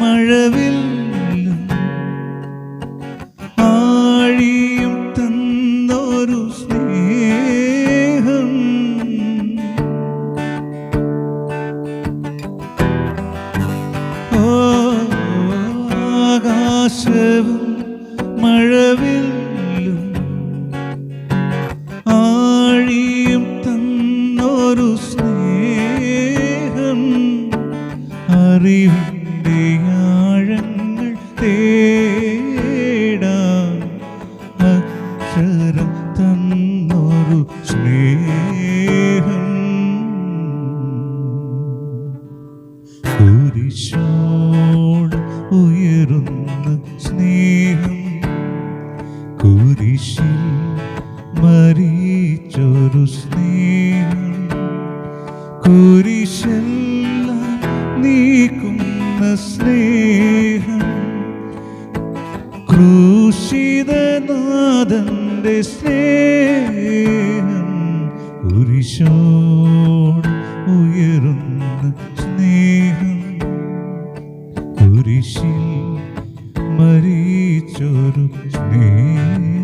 മഴവില്ലും ആഴിയും തന്നൊരു സ്നേഹം. ഓ ആകാശവും അറിവിന്റെ ആഴങ്ങൾ തേടാ. അക്ഷരം തന്നൊരു സ്നേഹം. കുരിശോട് ഉയരുന്ന സ്നേഹം. കുരിശിൽ സ്നേഹം. ക്രൂശിതനാഥന്റെ സ്നേഹം കുരിശോട് ഉയരുന്ന സ്നേഹം. കുരിശിൽ മരിച്ചൊരു സ്നേഹം.